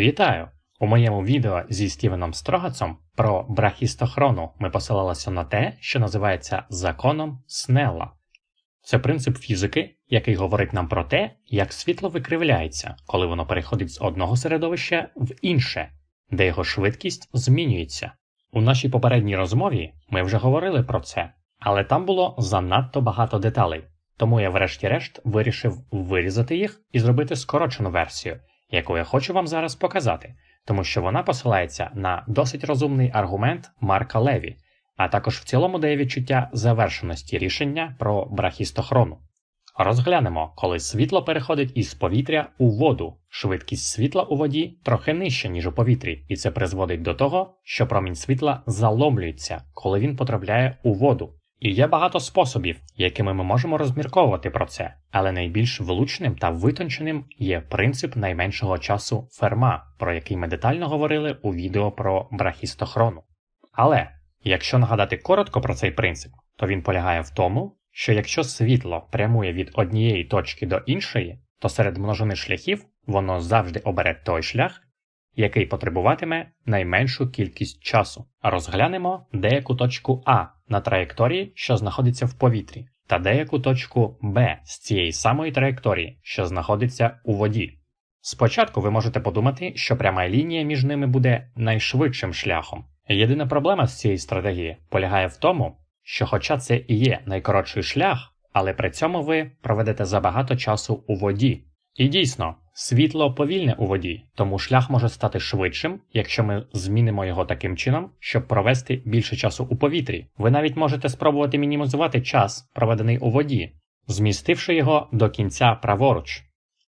Вітаю! У моєму відео зі Стівеном Строгацом про брахістохрону ми посилалися на те, що називається законом Снелла. Це принцип фізики, який говорить нам про те, як світло викривляється, коли воно переходить з одного середовища в інше, де його швидкість змінюється. У нашій попередній розмові ми вже говорили про це, але там було занадто багато деталей, тому я, врешті-решт, вирішив вирізати їх і зробити скорочену версію яку я хочу вам зараз показати, тому що вона посилається на досить розумний аргумент Марка Леві, а також в цілому дає відчуття завершеності рішення про брахістохрону. Розглянемо, коли світло переходить із повітря у воду. Швидкість світла у воді трохи нижча, ніж у повітрі, і це призводить до того, що промінь світла заломлюється, коли він потрапляє у воду. І є багато способів, якими ми можемо розмірковувати про це, але найбільш влучним та витонченим є принцип найменшого часу ферма, про який ми детально говорили у відео про брахістохрону. Але якщо нагадати коротко про цей принцип, то він полягає в тому, що якщо світло прямує від однієї точки до іншої, то серед множини шляхів воно завжди обере той шлях, який потребуватиме найменшу кількість часу. Розглянемо деяку точку А на траєкторії, що знаходиться в повітрі, та деяку точку Б з цієї самої траєкторії, що знаходиться у воді. Спочатку ви можете подумати, що пряма лінія між ними буде найшвидшим шляхом. Єдина проблема з цієї стратегії полягає в тому, що, хоча це і є найкоротший шлях, але при цьому ви проведете забагато часу у воді. І дійсно, світло повільне у воді, тому шлях може стати швидшим, якщо ми змінимо його таким чином, щоб провести більше часу у повітрі. Ви навіть можете спробувати мінімізувати час, проведений у воді, змістивши його до кінця праворуч.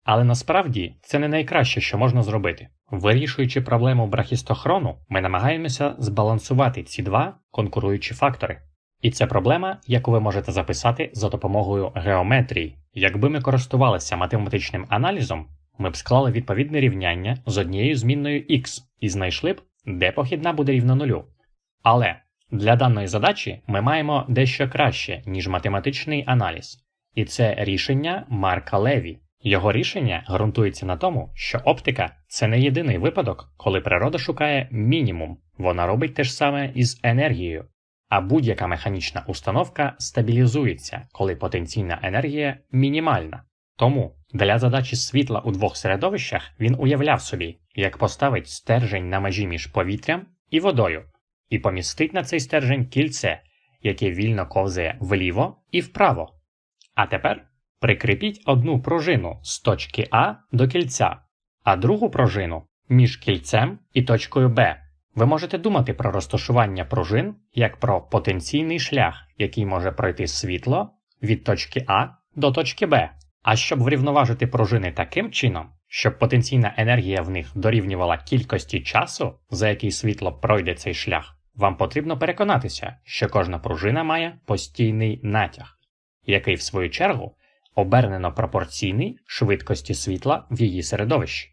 Але насправді це не найкраще, що можна зробити. Вирішуючи проблему брахістохрону, ми намагаємося збалансувати ці два конкуруючі фактори. І це проблема, яку ви можете записати за допомогою геометрії. Якби ми користувалися математичним аналізом, ми б склали відповідне рівняння з однією змінною x і знайшли б, де похідна буде рівна нулю. Але для даної задачі ми маємо дещо краще, ніж математичний аналіз, і це рішення Марка Леві. Його рішення ґрунтується на тому, що оптика це не єдиний випадок, коли природа шукає мінімум, вона робить те ж саме із енергією. А будь-яка механічна установка стабілізується, коли потенційна енергія мінімальна. Тому для задачі світла у двох середовищах він уявляв собі, як поставить стержень на межі між повітрям і водою, і помістить на цей стержень кільце, яке вільно ковзає вліво і вправо. А тепер прикріпіть одну пружину з точки А до кільця, а другу пружину між кільцем і точкою Б. Ви можете думати про розташування пружин як про потенційний шлях, який може пройти світло від точки А до точки Б. А щоб врівноважити пружини таким чином, щоб потенційна енергія в них дорівнювала кількості часу, за який світло пройде цей шлях, вам потрібно переконатися, що кожна пружина має постійний натяг, який, в свою чергу, обернено пропорційний швидкості світла в її середовищі.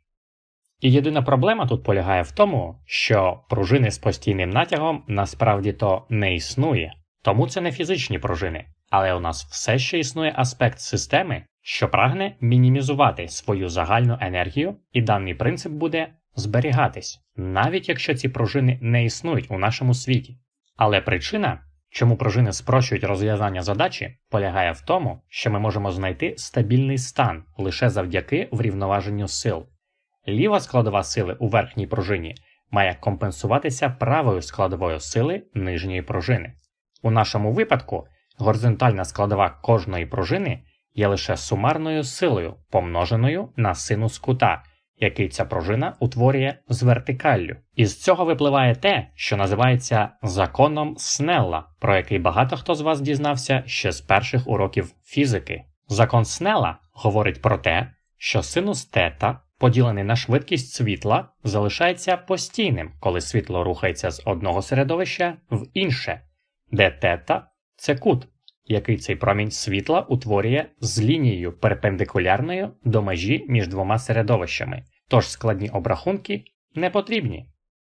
І єдина проблема тут полягає в тому, що пружини з постійним натягом насправді то не існує, тому це не фізичні пружини, але у нас все ще існує аспект системи, що прагне мінімізувати свою загальну енергію, і даний принцип буде зберігатись, навіть якщо ці пружини не існують у нашому світі. Але причина, чому пружини спрощують розв'язання задачі, полягає в тому, що ми можемо знайти стабільний стан лише завдяки врівноваженню сил. Ліва складова сили у верхній пружині має компенсуватися правою складовою сили нижньої пружини. У нашому випадку горизонтальна складова кожної пружини є лише сумарною силою, помноженою на синус кута, який ця пружина утворює з вертикаллю. Із цього випливає те, що називається законом Снелла, про який багато хто з вас дізнався ще з перших уроків фізики. Закон Снелла говорить про те, що синус тета поділений на швидкість світла, залишається постійним, коли світло рухається з одного середовища в інше, де тета це кут, який цей промінь світла утворює з лінією перпендикулярною до межі між двома середовищами, тож складні обрахунки не потрібні.